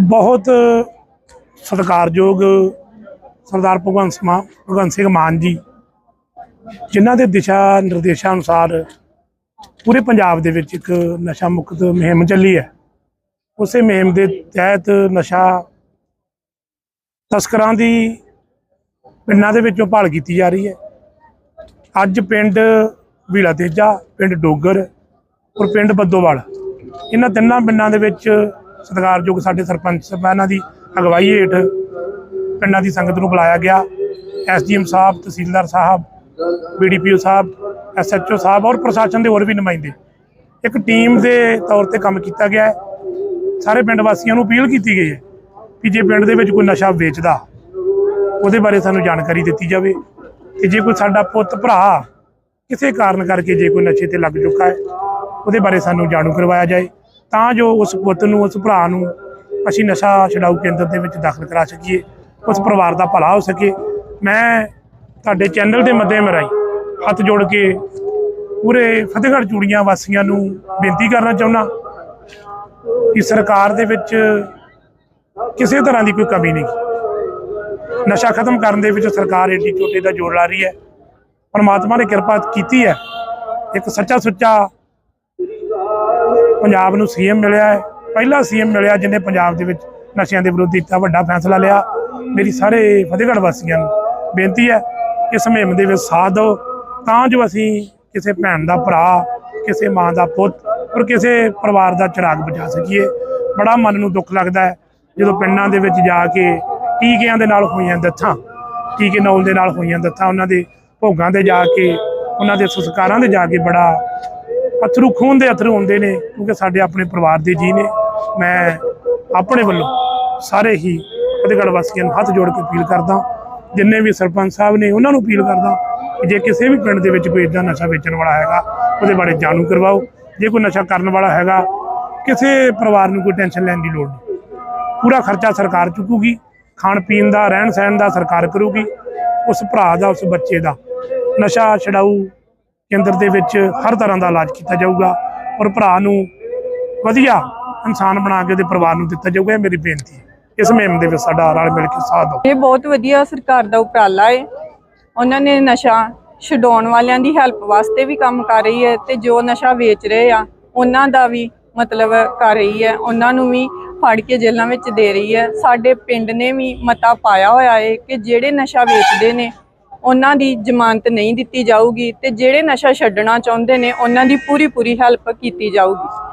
ਬਹੁਤ ਸਤਿਕਾਰਯੋਗ ਸਰਦਾਰ ਭਗਵੰਤ ਸਮਾ, ਭਗਵੰਤ ਸਿੰਘ ਮਾਨ ਜੀ, ਜਿਨ੍ਹਾਂ ਦੇ ਦਿਸ਼ਾ ਨਿਰਦੇਸ਼ਾਂ ਅਨੁਸਾਰ ਪੂਰੇ ਪੰਜਾਬ ਦੇ ਵਿੱਚ ਇੱਕ ਨਸ਼ਾ ਮੁਕਤ ਮੁਹਿੰਮ ਚੱਲੀ ਹੈ। ਉਸੇ ਮੁਹਿੰਮ ਦੇ ਤਹਿਤ ਨਸ਼ਾ ਤਸਕਰਾਂ ਦੀ ਪਿੰਡਾਂ ਦੇ ਵਿੱਚੋਂ ਭਾਲ ਕੀਤੀ ਜਾ ਰਹੀ ਹੈ। ਅੱਜ ਪਿੰਡ ਵੀਲਾ ਤੇਜਾ, ਪਿੰਡ ਡੋਗਰ ਔਰ ਪਿੰਡ ਬੱਦੋਵਾਲ, ਇਹਨਾਂ ਤਿੰਨਾਂ ਪਿੰਡਾਂ ਦੇ ਵਿੱਚ ਸਤਿਕਾਰਯੋਗ ਸਾਡੇ ਸਰਪੰਚ ਸਾਹਿਬਾਨਾਂ ਦੀ ਅਗਵਾਈ ਹੇਠ ਪਿੰਡਾਂ ਦੀ ਸੰਗਤ ਨੂੰ ਬੁਲਾਇਆ ਗਿਆ। ਐਸਡੀਐਮ ਸਾਹਿਬ, ਤਹਿਸੀਲਦਾਰ ਸਾਹਿਬ ਬੀਡੀਪੀਓ ਸਾਹਿਬ ਐਸਐਚਓ ਸਾਹਿਬ ਔਰ ਪ੍ਰਸ਼ਾਸਨ ਦੇ ਹੋਰ ਵੀ ਨੁਮਾਇੰਦੇ। ਇੱਕ ਟੀਮ ਦੇ ਤੌਰ ਤੇ ਕੰਮ ਕੀਤਾ ਗਿਆ ਹੈ। ਸਾਰੇ ਪਿੰਡ ਵਾਸੀਆਂ ਨੂੰ ਅਪੀਲ ਕੀਤੀ ਗਈ ਹੈ ਕਿ ਜੇ ਪਿੰਡ ਦੇ ਵਿੱਚ ਕੋਈ ਨਸ਼ਾ ਵੇਚਦਾ, ਉਹਦੇ ਬਾਰੇ ਸਾਨੂੰ ਜਾਣਕਾਰੀ ਦਿੱਤੀ ਜਾਵੇ ਤੇ ਜੇ ਕੋਈ ਸਾਡਾ ਪੁੱਤ, ਭਰਾ ਕਿਸੇ ਕਾਰਨ ਕਰਕੇ ਜੇ ਕੋਈ ਨਸ਼ੇ ਤੇ ਲੱਗ ਚੁੱਕਾ ਹੈ, ਉਹਦੇ ਬਾਰੇ ਸਾਨੂੰ ਜਾਣੂ ਕਰਵਾਇਆ ਜਾਏ। ਤਾਂ ਜੋ ਉਸ ਪੁੱਤ ਨੂੰ, ਉਸ ਭਰਾ ਨੂੰ ਅਸੀਂ ਨਸ਼ਾ ਛਡਾਊ ਕੇਂਦਰ ਦੇ ਵਿੱਚ ਦਾਖਲ ਕਰਾ ਸਕੀਏ, ਉਸ ਪਰਿਵਾਰ ਦਾ ਭਲਾ ਹੋ ਸਕੇ। ਮੈਂ ਤੁਹਾਡੇ ਚੈਨਲ ਦੇ ਮਾਧਿਅਮ ਰਾਹੀਂ ਹੱਥ ਜੋੜ ਕੇ ਪੂਰੇ ਫਤਿਹਗੜ੍ਹ ਚੂੜੀਆਂ ਵਾਸੀਆਂ ਨੂੰ ਬੇਨਤੀ ਕਰਨਾ ਚਾਹੁੰਦਾ ਕਿ ਸਰਕਾਰ ਦੇ ਵਿੱਚ ਕਿਸੇ ਤਰ੍ਹਾਂ ਦੀ ਕੋਈ ਕਮੀ ਨਹੀਂ। ਨਸ਼ਾ ਖਤਮ ਕਰਨ ਦੇ ਵਿੱਚ ਸਰਕਾਰ ਏਡੀ ਚੋਟੀ ਦਾ ਜੋਰ ਲਾ ਰਹੀ ਹੈ। ਪਰਮਾਤਮਾ ਨੇ ਕਿਰਪਾ ਕੀਤੀ ਹੈ। ਇੱਕ ਸੱਚਾ ਸੁੱਚਾ ਪੰਜਾਬ ਨੂੰ ਸੀਐਮ ਮਿਲਿਆ ਹੈ, ਪਹਿਲਾ ਸੀਐਮ ਮਿਲਿਆ ਜਿਹਨੇ ਪੰਜਾਬ ਦੇ ਵਿੱਚ ਨਸ਼ਿਆਂ ਦੇ ਵਿਰੁੱਧ ਦਿੱਤਾ ਵੱਡਾ ਫੈਸਲਾ ਲਿਆ। ਮੇਰੀ ਸਾਰੇ ਫਤਿਹਗੜ੍ਹ ਵਾਸੀਆਂ ਨੂੰ ਬੇਨਤੀ ਹੈ ਇਸ ਮੁਹਿੰਮ ਦੇ ਵਿੱਚ ਸਾਥ ਦਿਓ। ਤਾਂ ਜੋ ਅਸੀਂ ਕਿਸੇ ਭੈਣ ਦਾ ਭਰਾ, ਕਿਸੇ ਮਾਂ ਦਾ ਪੁੱਤ ਔਰ ਕਿਸੇ ਪਰਿਵਾਰ ਦਾ ਚਿਰਾਗ ਬਚਾ ਸਕੀਏ। ਬੜਾ ਮਨ ਨੂੰ ਦੁੱਖ ਲੱਗਦਾ ਹੈ ਜਦੋਂ ਪਿੰਡਾਂ ਦੇ ਵਿੱਚ ਜਾ ਕੇ ਟੀਕਿਆਂ ਦੇ ਨਾਲ ਹੋਈਆਂ ਦੱਥਾਂ, ਟੀਕੇ ਨੌਲ ਦੇ ਨਾਲ ਹੋਈਆਂ ਦੱਥਾਂ, ਉਹਨਾਂ ਦੇ ਭੋਗਾਂ ਤੇ ਜਾ ਕੇ, ਉਹਨਾਂ ਦੇ ਸੰਸਕਾਰਾਂ ਤੇ ਜਾ ਕੇ ਬੜਾ ਅਥਰੂ ਖੂਨ ਦੇ ਅਥਰੂ ਹੁੰਦੇ ਨੇ, ਕਿਉਂਕਿ ਸਾਡੇ ਆਪਣੇ ਪਰਿਵਾਰ ਦੇ ਜੀ ਨੇ। ਮੈਂ ਆਪਣੇ ਵੱਲੋਂ ਸਾਰੇ ਹੀ ਫਤਿਹਗੜ੍ਹ ਵਾਸੀਆਂ ਨੂੰ ਹੱਥ ਜੋੜ ਕੇ ਅਪੀਲ ਕਰਦਾ ਜਿੰਨੇ ਵੀ ਸਰਪੰਚ ਸਾਹਿਬ ਨੇ, ਉਹਨਾਂ ਨੂੰ ਅਪੀਲ ਕਰਦਾ ਕਿ ਜੇ ਕਿਸੇ ਵੀ ਪਿੰਡ ਦੇ ਵਿੱਚ ਕੋਈ ਏਦਾਂ ਨਸ਼ਾ ਵੇਚਣ ਵਾਲਾ ਹੈਗਾ, ਉਹਦੇ ਬਾਰੇ ਜਾਣੂ ਕਰਵਾਓ। ਜੇ ਕੋਈ ਨਸ਼ਾ ਕਰਨ ਵਾਲਾ ਹੈਗਾ, ਕਿਸੇ ਪਰਿਵਾਰ ਨੂੰ ਕੋਈ ਟੈਨਸ਼ਨ ਲੈਣ ਦੀ ਲੋੜ ਨਹੀਂ। ਪੂਰਾ ਖਰਚਾ ਸਰਕਾਰ ਚੁੱਕੂਗੀ, ਖਾਣ ਪੀਣ ਦਾ, ਰਹਿਣ ਸਹਿਣ ਦਾ ਸਰਕਾਰ ਕਰੂਗੀ, ਉਸ ਭਰਾ ਦਾ, ਉਸ ਬੱਚੇ ਦਾ। ਨਸ਼ਾ ਛਡਾਊ ਕੇਂਦਰ ਦੇ ਵਿੱਚ ਹਰ ਤਰ੍ਹਾਂ ਦਾ ਇਲਾਜ ਕੀਤਾ ਜਾਊਗਾ ਔਰ ਭਰਾ ਨੂੰ ਵਧੀਆ ਇਨਸਾਨ ਬਣਾ ਕੇ ਉਹਦੇ ਪਰਿਵਾਰ ਨੂੰ ਦਿੱਤਾ ਜਾਊਗਾ, ਇਹ ਮੇਰੀ ਬੇਨਤੀ ਹੈ। ਇਸ ਮੁਹਿੰਮ ਦੇ ਵਿੱਚ ਸਾਡਾ ਰਲ ਮਿਲ ਕੇ ਸਾਥ ਦਿਓ। ਇਹ ਬਹੁਤ ਵਧੀਆ ਸਰਕਾਰ ਦਾ ਉਪਰਾਲਾ ਹੈ ਉਹਨਾਂ ਨੇ ਨਸ਼ਾ ਛਡਾਉਣ ਵਾਲਿਆਂ ਦੀ ਹੈਲਪ ਵਾਸਤੇ ਵੀ ਕੰਮ ਕਰ ਰਹੀ ਹੈ ਤੇ ਜੋ ਨਸ਼ਾ ਵੇਚ ਰਹੇ ਆ, ਉਹਨਾਂ ਦਾ ਵੀ ਮਤਲਬ ਕਰ ਰਹੀ ਹੈ। ਉਹਨਾਂ ਨੂੰ ਵੀ ਫੜ ਕੇ ਜੇਲ੍ਹਾਂ ਵਿੱਚ ਦੇ ਰਹੀ ਹੈ। ਸਾਡੇ ਪਿੰਡ ਨੇ ਵੀ ਮਤਾ ਪਾਇਆ ਹੋਇਆ ਹੈ ਕਿ ਜਿਹੜੇ ਨਸ਼ਾ ਵੇਚਦੇ ਨੇ ਉਹਨਾਂ ਦੀ ਜ਼ਮਾਨਤ ਨਹੀਂ ਦਿੱਤੀ ਜਾਊਗੀ ਤੇ ਜਿਹੜੇ ਨਸ਼ਾ ਛੱਡਣਾ ਚਾਹੁੰਦੇ ਨੇ, ਉਹਨਾਂ ਦੀ ਪੂਰੀ ਪੂਰੀ ਹੈਲਪ ਕੀਤੀ ਜਾਊਗੀ।